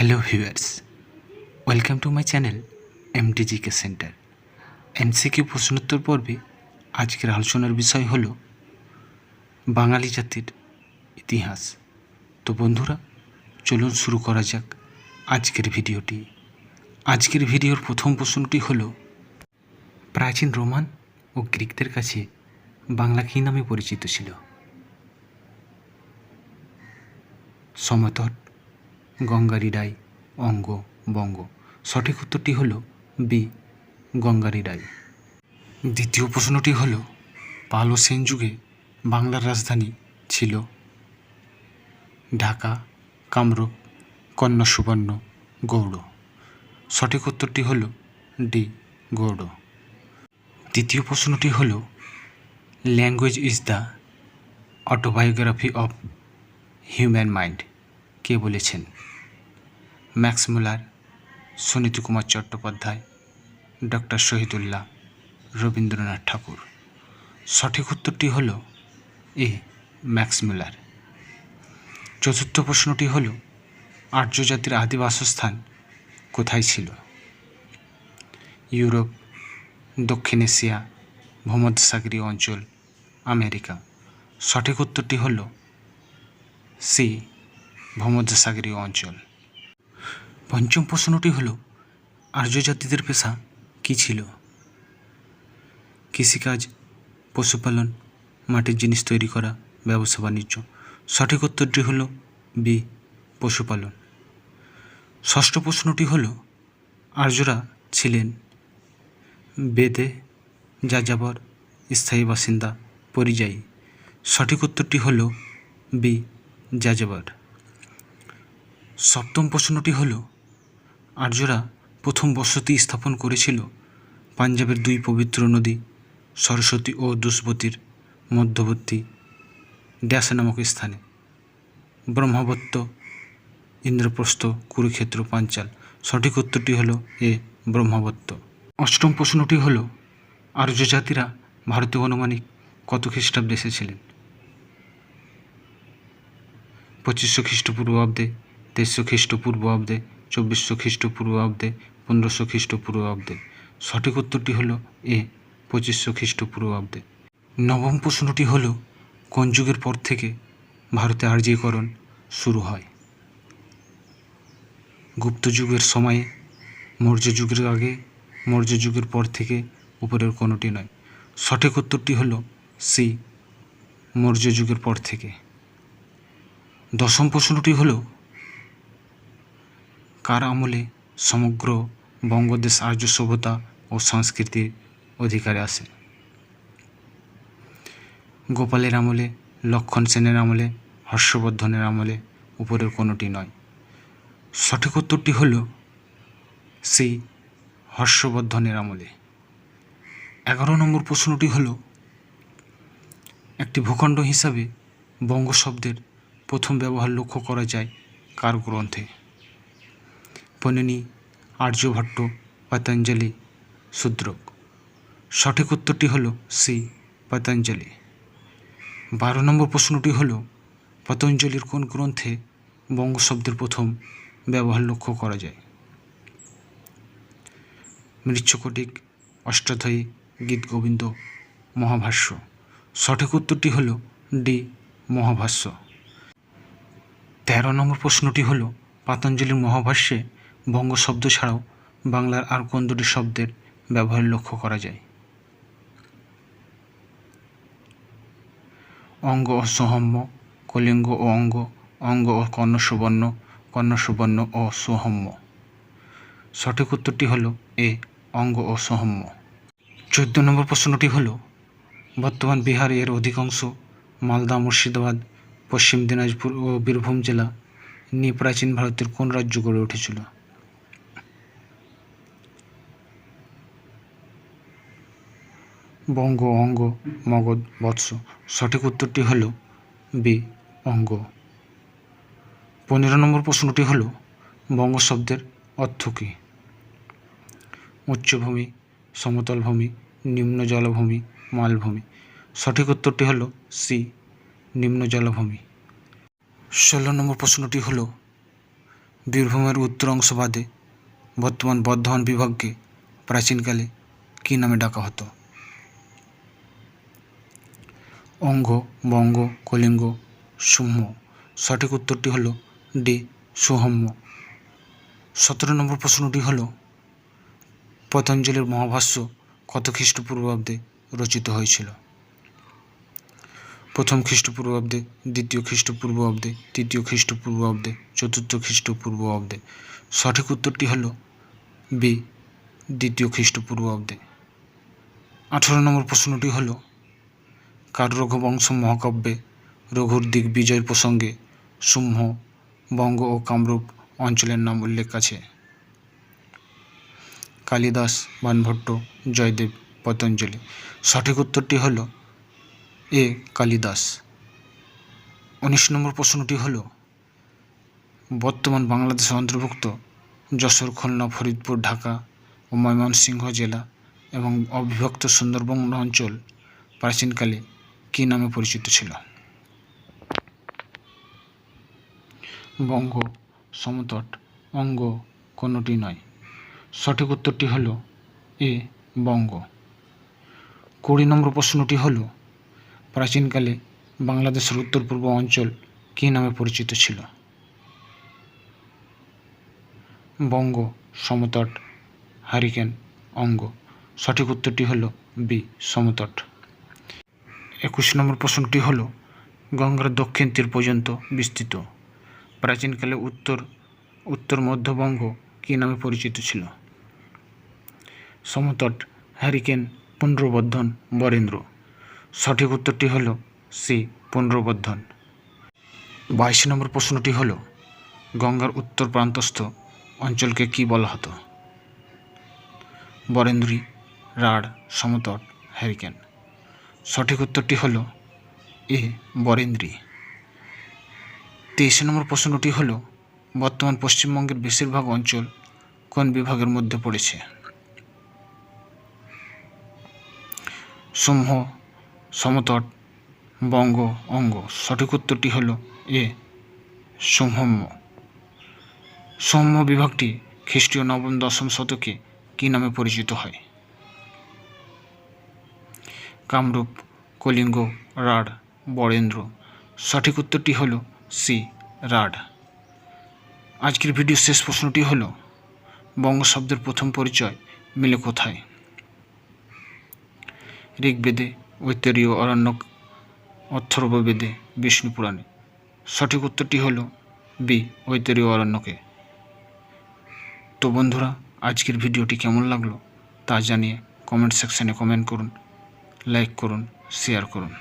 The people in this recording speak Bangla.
Hello viewers welcome to my channel MDGK centre MCQ প্রশ্নোত্তর পর্বে আজকের আলোচনার বিষয় হল বাঙালি জাতির ইতিহাস। তো বন্ধুরা, চলুন শুরু করা যাক আজকের ভিডিওটি। আজকের ভিডিওর প্রথম প্রশ্নটি হল, প্রাচীন রোমান ও গ্রিকদের কাছে বাংলা কী নামে পরিচিত ছিল? সমতট গঙ্গারি রায় অঙ্গ, বঙ্গ। সঠিক উত্তরটি হল বি গঙ্গারি রায় দ্বিতীয় প্রশ্নটি হল, পাল সেন যুগে বাংলার রাজধানী ছিল ঢাকা, কামরূপ, কন্যা সুবর্ণ, গৌড়। সঠিক উত্তরটি হল ডি, গৌড়। তৃতীয় প্রশ্নটি হল, language is the autobiography of human mind, কে বলেছেন? Max Muller, Suniti Kumar Chattopadhyay, doctor Shahidullah, Rabindranath Tagore. সঠিক উত্তরটি হল এ, ম্যাক্স মুলার। চতুর্থ প্রশ্নটি হল আর্য জাতির কোথায় ছিল? ইউরোপ, দক্ষিণ এশিয়া ভূমধ্যসাগরীয় অঞ্চল, আমেরিকা। সঠিক উত্তরটি হল সি ভূমধ্যসাগরীয় অঞ্চল। পঞ্চম প্রশ্নটি হল আর্য জাতিদের পেশা কী ছিল? কৃষিকাজ, পশুপালন, মাটির জিনিস তৈরি করা, ব্যবসা বাণিজ্য। সঠিক উত্তরটি হল বি, পশুপালন। ষষ্ঠ প্রশ্নটি হল, আর্যরা ছিলেন বেদে যাযাবর, স্থায়ী বাসিন্দা, পরিযায়ী। সঠিক উত্তরটি হল বি, যাযাবর। সপ্তম প্রশ্নটি হল আর্যরা প্রথম বসতি স্থাপন করেছিল পাঞ্জাবের দুই পবিত্র নদী, সরস্বতী ও দুষ্পতির মধ্যবর্তী ড্যাশ নামক স্থানে। ব্রহ্মবত্ত, ইন্দ্রপ্রস্থ, কুরুক্ষেত্র, পাঞ্চাল। সঠিক উত্তরটি হল এ, ব্রহ্মবত্ত। অষ্টম প্রশ্নটি হল, আর্য জাতিরা ভারতীয় অনুমানিক কত খ্রিস্টাব্দে এসেছিলেন? পঁচিশশো খ্রিস্টপূর্বাব্দে, তেইশশো খ্রিস্টপূর্বাব্দে চব্বিশশো খ্রিস্টপূর্বাব্দে, পনেরোশো খ্রিস্টপূর্বাব্দে। সঠিক উত্তরটি হল এ, পঁচিশশো খ্রিস্টপূর্বাব্দে। নবম প্রশ্নটি হল, কোন যুগের পর থেকে ভারতে আর্যীকরণ শুরু হয়? গুপ্ত যুগের সময়ে, মৌর্য যুগের আগে, মৌর্য যুগের পর থেকে উপরের কোনোটি নয়। সঠিক উত্তরটি হল সি, মৌর্য যুগের পর থেকে। দশম প্রশ্নটি হল কার আমলে সমগ্র বঙ্গদেশ আর্য সভ্যতা ও সংস্কৃতির অধিকারে আসে গোপালের আমলে, লক্ষণ সেনের আমলে, হর্ষবর্ধনের আমলে উপরের কোনোটি নয়। সঠিক উত্তরটি হল সি, হর্ষবর্ধনের আমলে। এগারো নম্বর প্রশ্নটি হল, একটি ভূখণ্ড হিসাবে বঙ্গ শব্দের প্রথম ব্যবহার লক্ষ্য করা যায় কার গ্রন্থে? পণিনি আর্যভট্ট, পতঞ্জলি, শূদ্রক। সঠিক উত্তরটি হল সি, পতঞ্জলি। বারো নম্বর প্রশ্নটি হল, পতঞ্জলির কোন গ্রন্থে বঙ্গ শব্দের প্রথম ব্যবহার লক্ষ্য করা যায়? মৃচ্ছকটিক, অষ্টাধ্যায়ী, গীতগোবিন্দ, মহাভাষ্য। সঠিক উত্তরটি হল ডি, মহাভাষ্য। তেরো নম্বর প্রশ্নটি হল, পাতঞ্জলির মহাভাষ্যে বঙ্গ শব্দ ছাড়াও বাংলার আর কোন দুটি শব্দের ব্যবহার লক্ষ্য করা যায়? অঙ্গ ও সহম্য, কলিঙ্গ ও অঙ্গ অঙ্গ ও কর্ণ সুবর্ণ কর্ণ সুবর্ণ ও সুহম্য। সঠিক উত্তরটি হল এ, অঙ্গ ও সহম্য। চোদ্দ নম্বর প্রশ্নটি হল, বর্তমান বিহার এর অধিকাংশ মালদা, মুর্শিদাবাদ, পশ্চিম দিনাজপুর ও বীরভূম জেলা নিয়ে প্রাচীন ভারতের কোন রাজ্য গড়ে উঠেছিল? বঙ্গ অঙ্গ মগধ বৎস। সঠিক উত্তরটি হল বি, অঙ্গ। পনেরো নম্বর প্রশ্নটি হল, বঙ্গ শব্দের অর্থ কী? উচ্চভূমি, সমতল ভূমি, নিম্ন জলভূমি, মালভূমি। সঠিক উত্তরটি হল সি, নিম্ন জলভূমি। ষোলো নম্বর প্রশ্নটি হল, বীরভূমের উত্তর অংশ বাদে বর্তমান বর্ধমান বিভাগকে প্রাচীনকালে কী নামে ডাকা হতো? অঙ্গ, বঙ্গ, কলিঙ্গ সুম্য সঠিক উত্তরটি হলো ডি সুহম্য সতেরো নম্বর প্রশ্নটি হলো, পতঞ্জলির মহাভাষ্য কত খ্রিস্টপূর্বাব্দে রচিত হয়েছিল? প্রথম খ্রিস্টপূর্বাব্দে, দ্বিতীয় খ্রিস্টপূর্বাব্দে, তৃতীয় খ্রিস্টপূর্বাব্দে, চতুর্থ খ্রিস্টপূর্বাব্দে। সঠিক উত্তরটি হল বি, দ্বিতীয় খ্রিস্টপূর্বাব্দে। আঠারো নম্বর প্রশ্নটি হলো কার রঘুবংশ মহাকাব্যে রঘুর দিক বিজয় প্রসঙ্গে সিংহ বঙ্গ ও কামরূপ অঞ্চলের নাম উল্লেখ আছে। কালিদাস, বানভট্ট, জয়দেব, পতঞ্জলি। সঠিক উত্তরটি হল এ, কালিদাস। উনিশ নম্বর প্রশ্নটি হলো, বর্তমান বাংলাদেশের অন্তর্ভুক্ত যশোর, খুলনা, ফরিদপুর, ঢাকা ও ময়মনসিংহ জেলা এবং অবিভক্ত সুন্দরবন অঞ্চল প্রাচীনকালে কী নামে পরিচিত ছিল? বঙ্গ, সমতট, অঙ্গ কোনোটি নয়। সঠিক উত্তরটি হল এ, বঙ্গ। কুড়ি নম্বর প্রশ্নটি হল, প্রাচীনকালে বাংলাদেশের উত্তর পূর্ব অঞ্চল কী নামে পরিচিত ছিল? বঙ্গ, সমতট, হারিকেন, অঙ্গ। সঠিক উত্তরটি হল বি, সমতট। একুশ নম্বর প্রশ্নটি হলো, গঙ্গার দক্ষিণ তীর পর্যন্ত বিস্তৃত। প্রাচীনকালে উত্তর উত্তর মধ্যবঙ্গ কী নামে পরিচিত ছিল? সমতট হ্যারিকেন পুনর্বর্ধন, বরেন্দ্র। সঠিক উত্তরটি হলো সি, পুনর্বর্ধন। বাইশ নম্বর প্রশ্নটি হলো, গঙ্গার উত্তর প্রান্তস্থ অঞ্চলকে কি বলা হতো? বরেন্দ্রী, রাঢ়, সমতট হ্যারিকেন সঠিক উত্তরটি হল এ, বরেন্দ্রী। তেইশ নম্বর প্রশ্নটি হলো, বর্তমান পশ্চিমবঙ্গের বেশিরভাগ অঞ্চল কোন বিভাগের মধ্যে পড়েছে? সমূহ, সমতট, বঙ্গ, অঙ্গ। সঠিক উত্তরটি হল এ সৌম্য সৌম্য বিভাগটি খ্রিস্টীয় নবম দশম শতকে কী নামে পরিচিত হয়? কামরূপ, কলিঙ্গ, রাঢ়, বরেন্দ্র। সঠিক উত্তরটি হল সি, রাঢ়। আজকের ভিডিও শেষ প্রশ্নটি হল, বঙ্গ শব্দের প্রথম পরিচয় মিলে কোথায়? ঋগ্বেদে ঐতরীয় অরণ্যক অথর্ববেদে, বিষ্ণু পুরাণে। সঠিক উত্তরটি হল বি ঐতরীয় অরণ্যকে। তো বন্ধুরা, আজকের ভিডিওটি কেমন লাগল তা জানিয়ে কমেন্ট সেকশানে কমেন্ট করুন। লাইক করুন শেয়ার করুন।